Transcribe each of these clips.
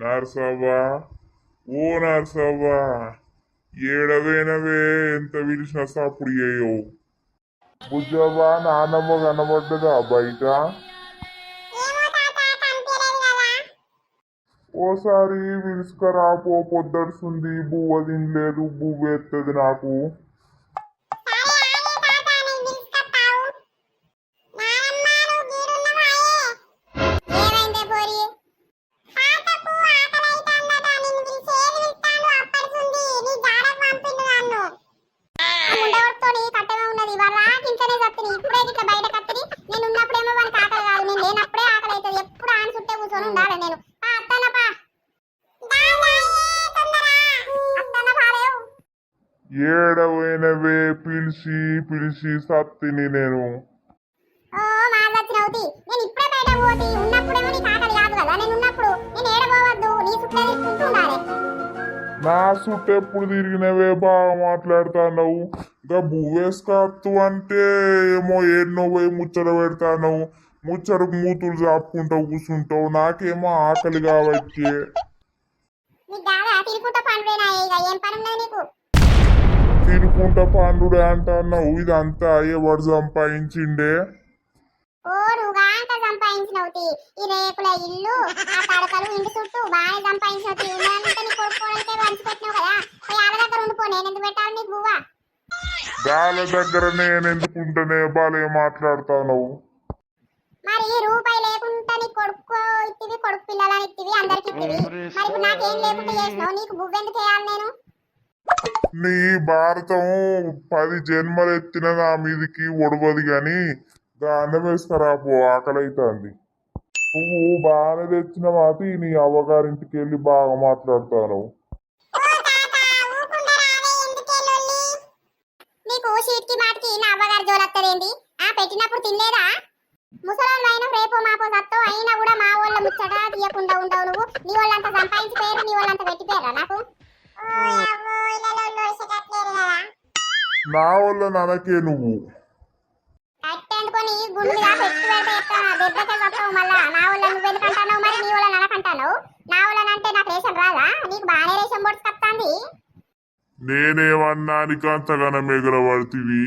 నర్సవ్వా ఓ నర్సవ్వా ఏడవేనవే ఎంత పిలిచినా సప్పుడు చేయవు బుజ్జవ్వా నాన్నమ్మ కనబడ్డదా బయట? ఓసారి విలుసుకరా పో పొద్దడుస్తుంది బువ్వ తినలేదు బువ్వ ఎత్తది నాకు. ఏడవైనవే పిలిచి పిలిచి సత్తిని నేను. ఓ మాదచ్చినవుతి నేను ఇప్పుడే బయట పోతి ఉన్నప్పుడేమో నీకు ఆకలి కాదు కదా. నేను ఉన్నప్పుడు నేను ఏడబోవద్దు నీ చుట్టే తీసుకుంటూ ఉండాలి నా చుట్టూ ఎప్పుడు తిరిగినవే బాగా మాట్లాడుతున్నావు? ఇంకా బువ్వేసుకత్తు అంటే ఏమో ఎన్నో పోయి ముచ్చట పెడతావు ముచ్చటకు మూతులు చాపుకుంటావు కూర్చుంటావు నాకేమో ఆకలి కాబట్టి నీకు కాదా తిరుగుకుంటూ పండువేనా ఇక. ఏం పని ఉన్నది నీకు? తినుకుంటా పండుడే అంటున్నావు. ఇదంతా ఎవడు సంపాదించిండే? ఓ నువ్వుగా అంత సంపాదించినవుతి ఈ రేకుల ఇల్లు ఆ తడకలు ఇంటి చుట్టూ బాగా సంపాదించినవుతి ఉన్నదంతా నీ కొడుకోవడానికే వంచి పెట్టినావు కదా. పోయి ఆడ దగ్గర ఉండిపో నేను ఎందుకు పెట్టాలి నీకు బువ్వ? గాల దగ్గర నేను ఎందుకుంటేనే బాలే మాట్లాడుతున్నావు? మరి రూపాయి లేకుండా నీ కొడుకు ఇత్తివి కొడుకు పిల్లలని ఇత్తివి అందరికి ఇత్తివి. మరి ఇప్పుడు నాకేం లేకుండా చేసినావు? నీకు బువ్వ ఎందుకు చేయాలి నేను? నీ భారతం పది జన్మలు ఎత్తిన నా మీదికి ఒడవది కానీ దాన్ని వేసుకురా పో ఆకలి నువ్వు బాగానే తెచ్చిన మాతి నీ అవ్వగారింటికి వెళ్ళి బాగా మాట్లాడుతాను నీకు షీట్కి నా అవ్వగారు జోలత్తదేంటి ఆ పెట్టినప్పుడు తినలేదా? ముసలాళ్ళు అయినా రేపో మాపో సత్తో అయినా కూడా మా వాళ్ళ ముచ్చట తీయకుండా ఉండవు నువ్వు. నీ వాళ్ళంతా సంపాదించి పేరు నీ వాళ్ళంతా పెట్టి పేరా నాకు నా వల్ల ననకే నువ్వు కట్టెందుకొని గుండుగా పెట్టి పెడితే చెప్తాను దెబ్బకే సత్తావు మళ్ళా నా వాళ్ళ నువ్వు ఎందుకంటావు మరి నీ వాళ్ళ ననకంటాను నా వాళ్ళనంటే నాకు రేషన్ రాదా? నీకు బాగానే రేషన్ పొడుచుకొస్తాంది నేనేమన్నా అంతగానం ఎగరబడుతుంది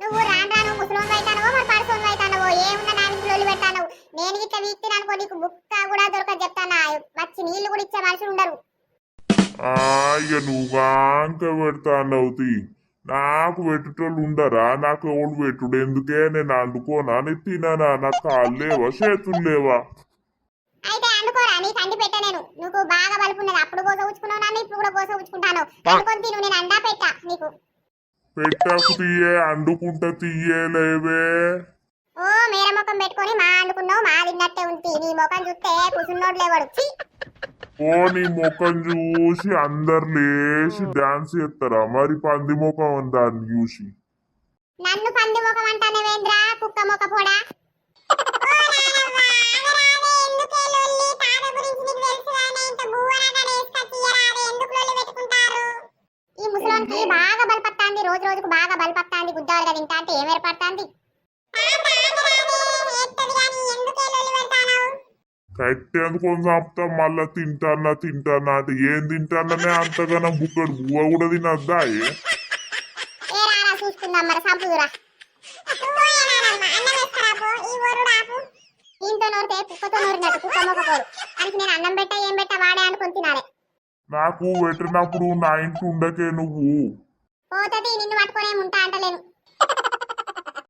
నువ్వు రాను రాను ముసలోన్ అవుతానవో మరి పరసోన్ అవుతానవో ఏమున్నా నా ఇంట్లో పెట్టాను నేను ఇట్లా వీక్తిని అనుకో నీకు బుక్క కూడా దొరకదు చెప్తానా వచ్చి నీళ్ళు కూడా ఇచ్చే మనుషులు ఉండరు. ఆ ఇక నువ్వు కాంక పెడతానవుతి. నాకు పెట్టుటోళ్ళు ఉండరా? నాకు ఎవడు పెట్టుడు ఎందుకే నేను అండుకోనా? నేను తిననా? నాకు కాళ్ళు లేవా? చేతులు లేవా? అయితే అనుకోరా నీ తండ్రి పెట్ట నేను. నువ్వు బాగా బలుపున్నది అప్పుడు కోస ఉంచుకున్నావు నన్ను ఇప్పుడు కూడా కోస ఉంచుకుంటాను అనుకొని తిను నేను అండా పెట్టా నీకు. పెట్టకు తీయే అండుకుంటా తీయలేవే ఓ మేర ముఖం పెట్టుకొని మా అనుకున్నావు మా తిన్నట్టే ఉంది నీ ముఖం చూస్తే కూర్చున్నోడు లేవాడు! ఓ నీ ముఖం చూసి అందరు లేచి డాన్స్ చేస్తారా? మరి పంది ముఖం దాన్ని చూసి. నన్ను పంది ముఖం అంటానేవేంద్రా కుక్క ముఖ పోడా. ఈ ముసలోనికి బాగా బలపత్తాంది రోజు రోజుకు బాగా బలపత్తాంది గుద్దాలుగా తింటా అంటే ఏం ఏర్పడుతుంది? కట్టేందుకు చంపుతా మళ్ళా తింటానా తింటానా అంటే ఏం తింటాననే అంతగానం బుక్కడు బువ్వ కూడా తినద్దా నాకు పెట్టినప్పుడు నా ఇంటి ఉండకే నువ్వు. పోతది నిన్ను పట్టుకొని ఉంటా అంటలేను.